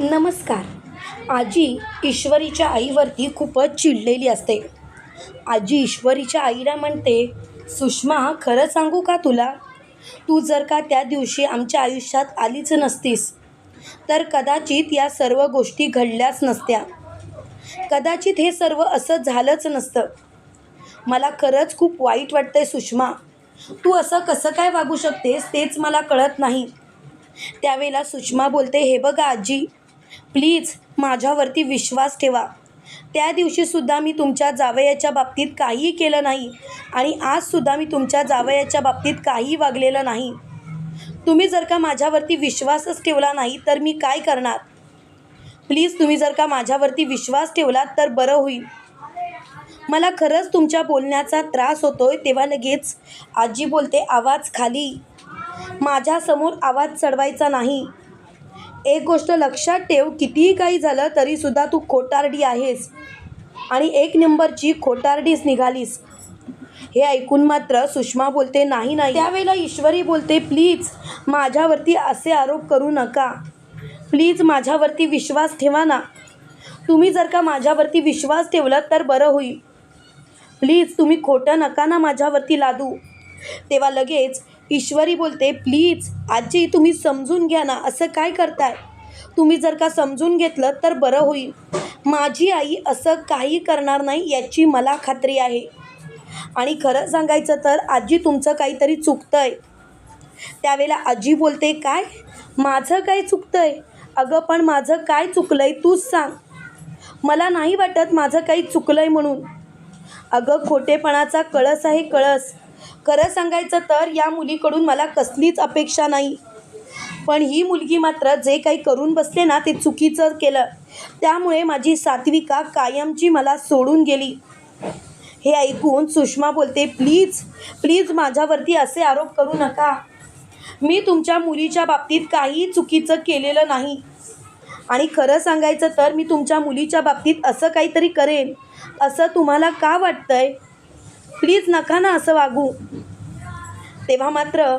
नमस्कार. आजी ईश्वरीच्या आईवरती खूपच चिडलेली असते. आजी ईश्वरीच्या आईला म्हणते सुषमा खरं सांगू का तुला? तू जर का त्या दिवशी आमच्या आयुष्यात आलीच नसतीस तर कदाचित या सर्व गोष्टी घडल्याच नसत्या. कदाचित हे सर्व असं झालंच नसतं. मला खरंच खूप वाईट वाटतंय सुषमा. तू असं कसं काय वागू शकतेस तेच मला कळत नाही. त्यावेळेला सुषमा बोलते हे बघा आजी प्लीज माझ्यावरती विश्वास ठेवा. त्या दिवशीसुद्धा मी तुमच्या जावयाच्या बाबतीत काहीही केलं नाही आणि आजसुद्धा मी तुमच्या जावयाच्या बाबतीत काहीही वागलेलं नाही. तुम्ही जर का माझ्यावरती विश्वासच ठेवला नाही तर मी काय करणार? प्लीज तुम्ही जर का माझ्यावरती विश्वास ठेवलात तर बरं होईल. मला खरंच तुमच्या बोलण्याचा त्रास होतोय तेव्हा लगेच आजी बोलते आवाज खाली. माझ्यासमोर आवाज चढवायचा नाही. एक गोष्ट लक्षात ठेव कितीही काही झालं तरीसुद्धा तू खोटारडी आहेस. आणि एक नंबरची खोटारडीच निघालीस. हे ऐकून मात्र सुषमा बोलते नाही नाही. त्यावेळेला ईश्वरी बोलते प्लीज माझ्यावरती असे आरोप करू नका. प्लीज माझ्यावरती विश्वास ठेवा ना. तुम्ही जर का माझ्यावरती विश्वास ठेवलात तर बरं होईल. प्लीज तुम्ही खोटं नका ना माझ्यावरती लादू. तेव्हा लगेच ईश्वरी बोलते प्लीज आजी तुम्ही समजून घ्या ना असं काय करताय? तुम्ही जर का समजून घेतलं तर बरं होईल. माझी आई असं काही करणार नाही याची मला खात्री आहे. आणि खरं सांगायचं तर आजी तुमचं काहीतरी चुकतं आहे त्यावेळेला आजी बोलते काय? माझं काय चुकतं आहे अगं पण माझं काय चुकलं आहे तूच सांग. मला नाही वाटत माझं काही चुकलं आहे म्हणून. अगं खोटेपणाचा कळस आहे कळस. खरं सांगायचं तर या मुलीकडून मला कसलीच अपेक्षा नाही. पण ही मुलगी मात्र जे काही करून बसले ना ते चुकीचं केलं. त्यामुळे माझी सात्विका कायमची मला सोडून गेली. हे ऐकून सुषमा बोलते प्लीज प्लीज माझ्यावरती असे आरोप करू नका. मी तुमच्या मुलीच्या बाबतीत काही चुकीचं केलेलं नाही. आणि खरं सांगायचं तर मी तुमच्या मुलीच्या बाबतीत असं काहीतरी करेन. असं तुम्हाला का वाटतंय? प्लीज नका ना असं वागू. तेव्हा मात्र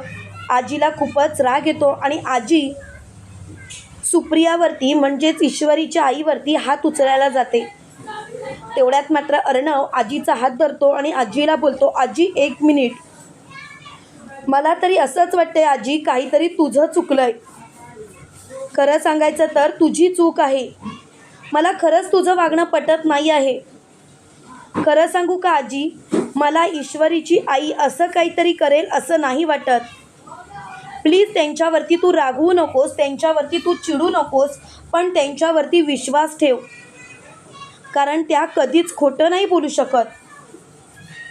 आजीला खूपच राग येतो आणि आजी सुप्रियावरती म्हणजेच ईश्वरीच्या आईवरती हात उचलायला जाते. तेवढ्यात मात्र अर्णव आजीचा हात धरतो आणि आजीला बोलतो आजी एक मिनिट. मला तरी असंच वाटतंय आजी काहीतरी तुझं चुकलंय. खरं सांगायचं तर तुझी चूक आहे. मला खरंच तुझं वागणं पटत नाही आहे. खरं सांगू का आजी? मला ईश्वरीची आई असं काहीतरी करेल असं नाही वाटत. प्लीज त्यांच्यावरती तू रागवू नकोस त्यांच्यावरती तू चिडू नकोस पण त्यांच्यावरती विश्वास ठेव. कारण त्या कधीच खोटं नाही बोलू शकत.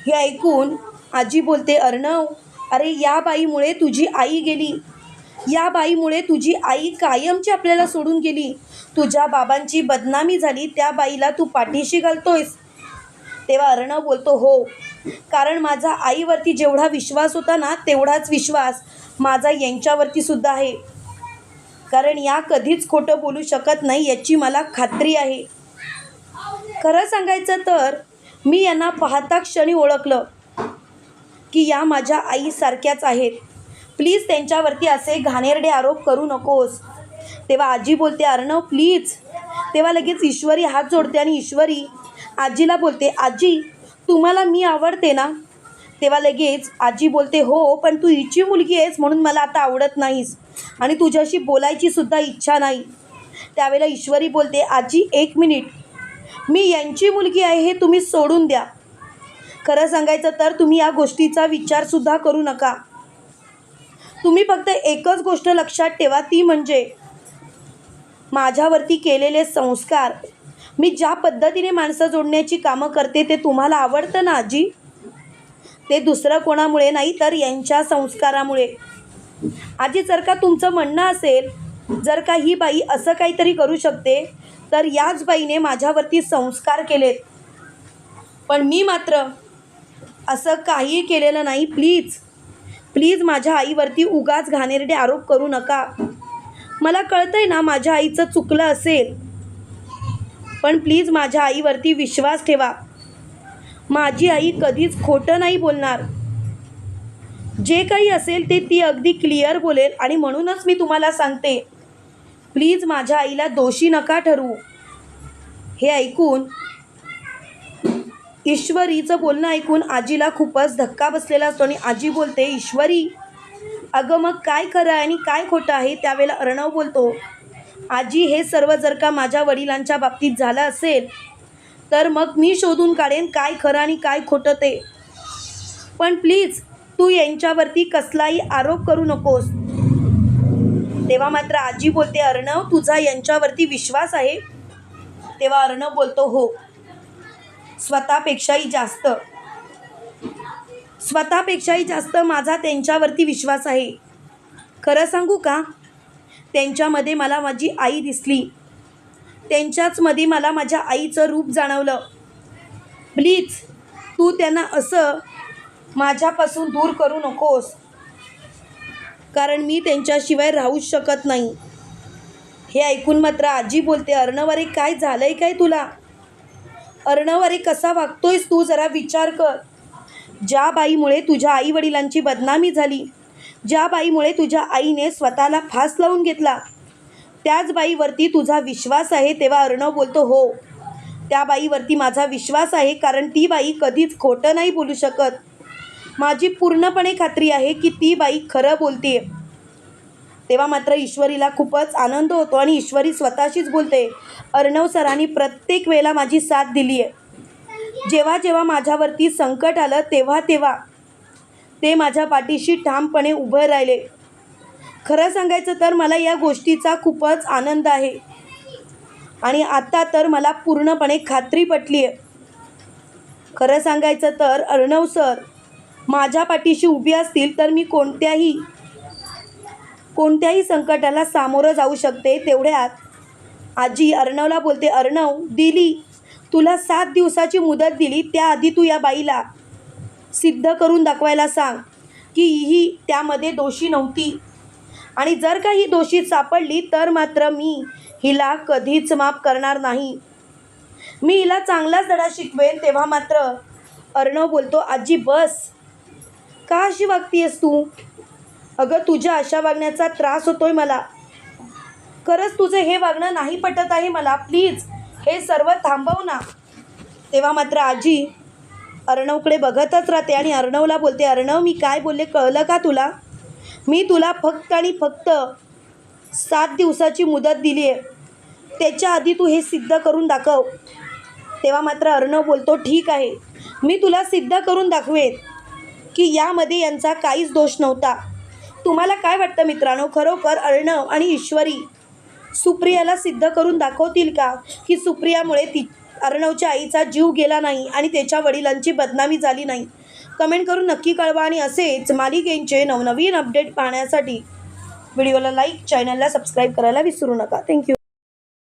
हे ऐकून आजी बोलते अर्णव अरे या बाईमुळे तुझी आई गेली. या बाईमुळे तुझी आई कायमची आपल्याला सोडून गेली. तुझ्या बाबांची बदनामी झाली त्या बाईला तू पाठीशी घालतोयस. तेव्हा अर्णव बोलतो हो कारण माझा आईवरती जेवढा विश्वास होता ना तेवढाच विश्वास माझा यांच्यावरती सुद्धा आहे. कारण या कधीच खोटं बोलू शकत नाही याची मला खात्री आहे. खरं सांगायचं तर मी यांना पाहता क्षणी ओळखलं की या माझ्या आईसारख्याच आहेत. प्लीज त्यांच्यावरती असे घाणेरडे आरोप करू नकोस. तेव्हा आजी बोलते अर्णव प्लीज. तेव्हा लगेच ईश्वरी हात जोडते आणि ईश्वरी आजीला बोलते आजी तुम्हाला मी आवडते ना? तेव्हा लगेच आजी बोलते हो पण तू हिची मुलगी आहेस म्हणून मला आता आवडत नाहीस आणि तुझ्याशी बोलायची सुद्धा इच्छा नाही. त्यावेळेला ईश्वरी बोलते आजी एक मिनिट. मी यांची मुलगी आहे हे तुम्ही सोडून द्या. खरं सांगायचं तर तुम्ही या गोष्टीचा विचारसुद्धा करू नका. तुम्ही फक्त एकच गोष्ट लक्षात ठेवा ती म्हणजे माझ्यावरती केलेले संस्कार मी ज्या पद्धतीने माणसं जोडण्याची कामं करते ते तुम्हाला आवडतं ना आजी? ते दुसरं कोणामुळे नाही तर यांच्या संस्कारामुळे. आजी जर का तुमचं म्हणणं असेल जर का ही बाई असं काहीतरी करू शकते तर याच बाईने माझ्यावरती संस्कार केलेत. पण मी मात्र असं काही केलेलं नाही प्लीज. प्लीज माझ्या आईवरती उगाच घाणेरडे आरोप करू नका. मला कळतंय ना माझ्या आईचं चुकलं असेल पण प्लीज माझ्या आईवरती विश्वास ठेवा. माझी आई कधीच खोटं नाही बोलणार. जे काही असेल ते ती अगदी क्लिअर बोलेल आणि म्हणूनच मी तुम्हाला सांगते. प्लीज माझ्या आईला दोषी नका ठरवू. हे ऐकून ईश्वरीचं बोलणं ऐकून आजीला खूपच धक्का बसलेला असतो आणि आजी बोलते ईश्वरी अगं मग काय खरं आहे आणि काय खोटं आहे? त्यावेळेला अर्णव बोलतो आजी हे सर्व जर का माझ्या वडिलांच्या बाबतीत झालं असेल तर मग मी शोधून काढेन काय खरं आणि काय खोटं ते. पण प्लीज तू यांच्यावरती कसलाही आरोप करू नकोस. तेव्हा मात्र आजी बोलते अर्णव तुझा यांच्यावरती विश्वास आहे? तेव्हा अर्णव बोलतो हो. स्वतःपेक्षाही जास्त. स्वतःपेक्षाही जास्त माझा त्यांच्यावरती विश्वास आहे. खरं सांगू का? त्यांच्यामध्ये मला माझी आई दिसली. त्यांच्याचमध्ये मला माझ्या आईचं रूप जाणवलं. प्लीज तू त्यांना असं माझ्यापासून दूर करू नकोस. कारण मी त्यांच्याशिवाय राहूच शकत नाही. हे ऐकून मात्र आजी बोलते अर्णवारे काय काय झालंय काय तुला? अर्णवारे कसा वागतोयस तू जरा विचार कर. ज्या बाईमुळे तुझ्या आई वडिलांची बदनामी झाली ज्या बाईमुळे तुझ्या आईने स्वतःला फास लावून घेतला. त्याच बाईवरती तुझा विश्वास आहे तेव्हा अर्णव बोलतो हो. त्या बाईवरती माझा विश्वास आहे कारण ती बाई कधीच खोटं नाही बोलू शकत. माझी पूर्णपणे खात्री आहे की ती बाई खरं बोलते तेव्हा मात्र ईश्वरीला खूपच आनंद होतो आणि ईश्वरी स्वतःशीच बोलते अर्णव सरांनी प्रत्येक वेळेला माझी साथ दिली आहे जेव्हा जेव्हा माझ्यावरती संकट आलं तेव्हा तेव्हा. ते माझ्या पाठीशी ठामपणे उभं राहिले. खरं सांगायचं तर मला या गोष्टीचा खूपच आनंद आहे. आणि आत्ता तर मला पूर्णपणे खात्री पटली आहे खरं सांगायचं तर अर्णव सर माझ्या पाठीशी उभी असतील तर मी कोणत्याही कोणत्याही संकटाला सामोरं जाऊ शकते तेवढ्यात. आजी अर्णवला बोलते अर्णव दिली. तुला सात दिवसाची मुदत दिली. त्याआधी तू या बाईला सिद्ध करून दाखवायला सांग की ही त्यामध्ये दोषी नव्हती. आणि जर का ही दोषी सापडली तर मात्र मी हिला कधीच माफ करणार नाही. मी हिला चांगलाच धडा शिकवेन तेव्हा मात्र अर्णव बोलतो आजी बस. का अशी वागतीयस तू? अगं तुझ्या अशा वागण्याचा त्रास होतोय मला. खरंच तुझं हे वागणं नाही पटत आहे मला. प्लीज हे सर्व थांबव ना. तेव्हा मात्र आजी अर्णवकडे बघतच राहते आणि अर्णवला बोलते अर्णव मी काय बोलले कळलं का तुला? मी तुला फक्त आणि फक्त सात दिवसाची मुदत दिली आहे. त्याच्या आधी तू हे सिद्ध करून दाखव. तेव्हा मात्र अर्णव बोलतो ठीक आहे. मी तुला सिद्ध करून दाखवेन की यामध्ये यांचा काहीच दोष नव्हता. तुम्हाला काय वाटतं मित्रांनो? खरोखर अर्णव आणि ईश्वरी सुप्रियाला सिद्ध करून दाखवतील का? की सुप्रियामुळे ती अर्णवच्या आईचा जीव गेला नाही आणि त्याच्या वडिलांची बदनामी झाली नाही. कमेंट करून नक्की कळवा आणि असेच मालिकेंचे नवनवीन अपडेट पाहण्यासाठी व्हिडिओला लाईक चॅनलला सबस्क्राईब करायला विसरू नका. थँक्यू.